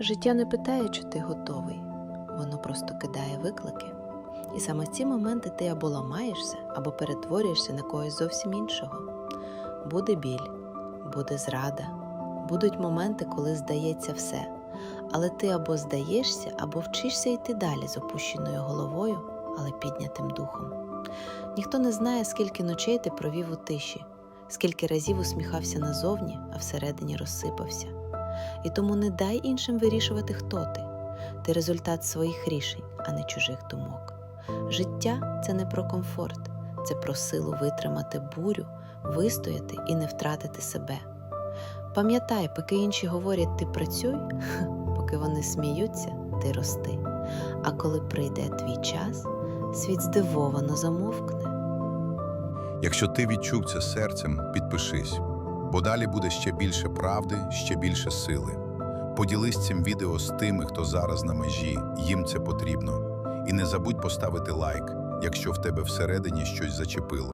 Життя не питає, чи ти готовий, воно просто кидає виклики. І саме в ці моменти ти або ламаєшся, або перетворюєшся на когось зовсім іншого. Буде біль, буде зрада, будуть моменти, коли здається все. Але ти або здаєшся, або вчишся йти далі з опущеною головою, але піднятим духом. Ніхто не знає, скільки ночей ти провів у тиші, скільки разів усміхався назовні, а всередині розсипався. І тому не дай іншим вирішувати, хто ти. Ти результат своїх рішень, а не чужих думок. Життя це не про комфорт, це про силу витримати бурю, вистояти і не втратити себе. Пам'ятай, поки інші говорять ти працюй, поки вони сміються, ти рости. А коли прийде твій час, світ здивовано замовкне. Якщо ти відчув це серцем, підпишись, бо далі буде ще більше правди, ще більше сили. Поділись цим відео з тими, хто зараз на межі, їм це потрібно. І не забудь поставити лайк, якщо в тебе всередині щось зачепило.